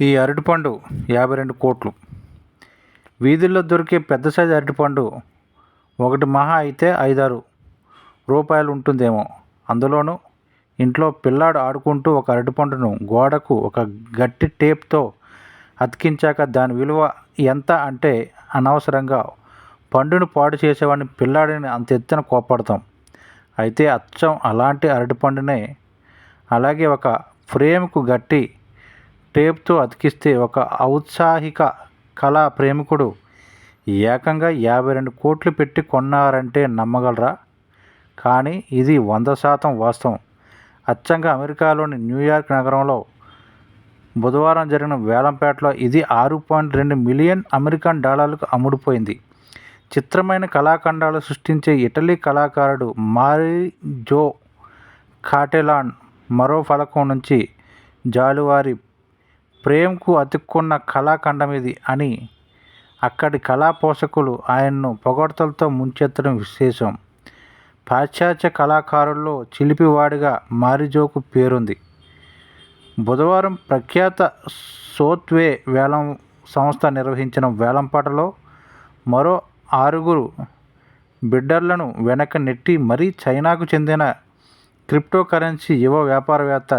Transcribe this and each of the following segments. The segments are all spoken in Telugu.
ఈ అరటిపండు యాభై రెండు కోట్లు. వీధుల్లో దొరికే పెద్ద సైజు అరటిపండు ఒకటి మహా అయితే ఐదారు రూపాయలు ఉంటుందేమో. అందులోనూ ఇంట్లో పిల్లాడు ఆడుకుంటూ ఒక అరటిపండును గోడకు ఒక గట్టి టేప్తో అతికించాక దాని విలువ ఎంత అంటే అనవసరంగా పండును పాడు చేసేవాడిని పిల్లాడిని అంత ఎత్తున కోప్పడతాం. అయితే అచ్చం అలాంటి అరటిపండునే అలాగే ఒక ఫ్రేమ్కు గట్టి టేప్తో అతికిస్తే ఒక ఔత్సాహిక కళా ప్రేమికుడు ఏకంగా యాభై రెండు కోట్లు పెట్టి కొన్నారంటే నమ్మగలరా? కానీ ఇది వంద శాతం వాస్తవం. అచ్చంగా అమెరికాలోని న్యూయార్క్ నగరంలో బుధవారం జరిగిన వేలంపేటలో ఇది ఆరు పాయింట్ రెండు మిలియన్ అమెరికన్ డాలర్లకు అమ్ముడుపోయింది. చిత్రమైన కళాఖండాలు సృష్టించే ఇటలీ కళాకారుడు మారిజో కాటెలాన్ మరో ఫలకం నుంచి జాలువారి ప్రేమ్కు అతుక్కున్న కళాఖండం ఇది అని అక్కడి కళా పోషకులు ఆయన్ను పొగడ్తలతో ముంచెత్తడం విశేషం. పాశ్చాత్య కళాకారుల్లో చిలిపివాడిగా మారిజోకు పేరుంది. బుధవారం ప్రఖ్యాత సోత్వే వేలం సంస్థ నిర్వహించిన వేలంపాటలో మరో ఆరుగురు బిడ్డర్లను వెనక నెట్టి మరీ చైనాకు చెందిన క్రిప్టోకరెన్సీ యువ వ్యాపారవేత్త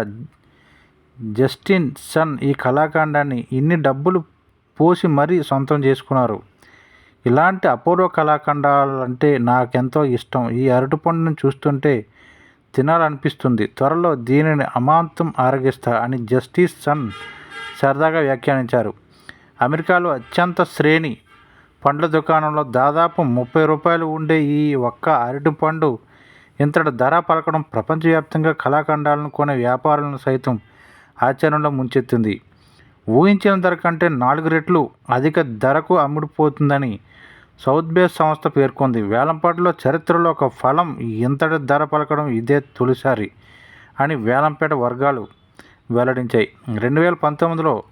జస్టిన్ సన్ ఈ కళాఖండాన్ని ఇన్ని డబ్బులు పోసి మరీ సొంతం చేసుకున్నారు. ఇలాంటి అపూర్వ కళాఖండాలంటే నాకెంతో ఇష్టం. ఈ అరటిపండును చూస్తుంటే తినాలనిపిస్తుంది. త్వరలో దీనిని అమాంతం ఆరగిస్తా అని జస్టిస్ సన్ సరదాగా వ్యాఖ్యానించారు. అమెరికాలో అత్యంత శ్రేణి పండ్ల దుకాణంలో దాదాపు ముప్పై రూపాయలు ఉండే ఈ ఒక్క అరటిపండు ఇంతటి ధర పలకడం ప్రపంచవ్యాప్తంగా కళాఖండాలను కొనే వ్యాపారులను సైతం ఆచరణలో ముంచెత్తింది. ఊహించిన ధర కంటే నాలుగు రెట్లు అధిక ధరకు అమ్ముడుపోతుందని సౌత్ బేస్ సంస్థ పేర్కొంది. వేలంపాటలో చరిత్రలో ఒక ఫలం ఇంతటి ధర పలకడం ఇదే తొలిసారి అని వేలంపేట వర్గాలు వెల్లడించాయి. రెండు వేల పంతొమ్మిదిలో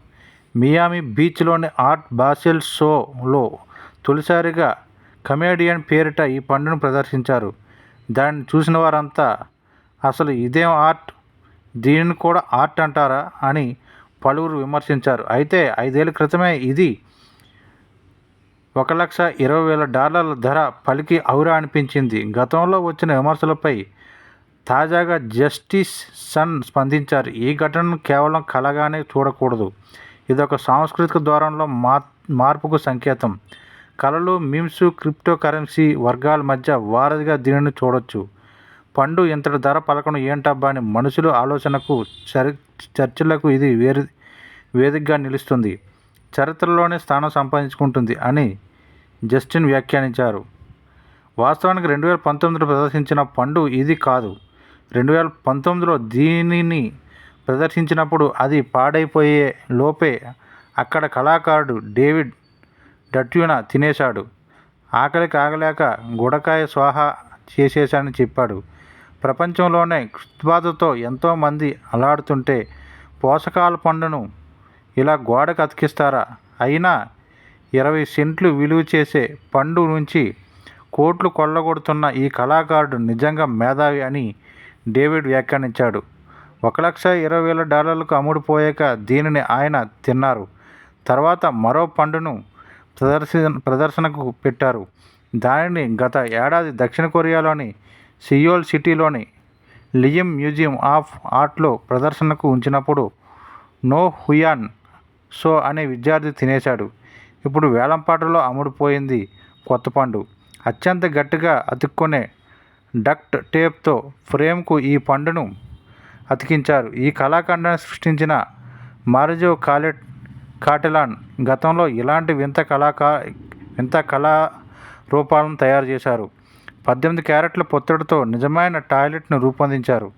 మియామి బీచ్లోని ఆర్ట్ బాసెల్ షోలో తొలిసారిగా కమేడియన్ పేరిట ఈ పండును ప్రదర్శించారు. దాన్ని చూసిన వారంతా అసలు ఇదేం ఆర్ట్? దీనిని కూడా ఆర్ట్ అంటారా అని పలువురు విమర్శించారు. అయితే ఐదేళ్ళ క్రితమే ఇది ఒక లక్ష ఇరవై వేల డాలర్ల ధర పలికి ఔరా అనిపించింది. గతంలో వచ్చిన విమర్శలపై తాజాగా జస్టిస్ సన్ స్పందించారు. ఈ ఘటనను కేవలం కలగానే చూడకూడదు. ఇదొక సాంస్కృతిక ద్వారంలో మార్ మార్పుకు సంకేతం. కళలు మీమ్స్ క్రిప్టో కరెన్సీ వర్గాల మధ్య వారధిగా దీనిని చూడొచ్చు. పండు ఇంతటి ధర పలకను ఏంటబ్బా అని మనుషుల ఆలోచనకు చరి చర్చలకు ఇది వేరు వేదికగా నిలుస్తుంది. చరిత్రలోనే స్థానం సంపాదించుకుంటుంది అని జస్టిన్ వ్యాఖ్యానించారు. వాస్తవానికి రెండు వేల పంతొమ్మిదిలో ప్రదర్శించిన పండు ఇది కాదు. రెండు వేల పంతొమ్మిదిలో దీనిని ప్రదర్శించినప్పుడు అది పాడైపోయే లోపే అక్కడ కళాకారుడు డేవిడ్ డట్యూనా తినేశాడు. ఆకలికి ఆగలేక గుడకాయ స్వాహా చేసేశాడని చెప్పాడు. ప్రపంచంలోనే క్షుద్బాధతో ఎంతోమంది అలాడుతుంటే పోషకాల పండును ఇలా గోడకు అతికిస్తారా? అయినా ఇరవై సెంట్లు విలువ చేసే పండు నుంచి కోట్లు కొల్లగొడుతున్న ఈ కళాకారుడు నిజంగా మేధావి అని డేవిడ్ వ్యాఖ్యానించాడు. ఒక లక్ష ఇరవై వేల డాలర్లకు అమ్ముడుపోయాక దీనిని ఆయన తిన్నారు. తర్వాత మరో పండును ప్రదర్శన ప్రదర్శనకు పెట్టారు. దానిని గత ఏడాది దక్షిణ కొరియాలోని సియోల్ సిటీలోని లియం మ్యూజియం ఆఫ్ ఆర్ట్లో ప్రదర్శనకు ఉంచినప్పుడు నో హుయాన్ సో అనే విద్యార్థి తినేశాడు. ఇప్పుడు వేలంపాటలో అమ్ముడుపోయింది కొత్త పండు అత్యంత గట్టిగా అతుక్కునే డక్ట్ టేప్తో ఫ్రేమ్కు ఈ పండును అతికించారు. ఈ కళాఖండాన్ని సృష్టించిన మారిజో కాలెట్ కాటెలాన్ గతంలో ఇలాంటి వింత కళాకా వింత కళా రూపాలను తయారు చేశారు. పద్దెనిమిది క్యారెట్ల పొత్తిడితో నిజమైన టాయిలెట్ను రూపొందించారు.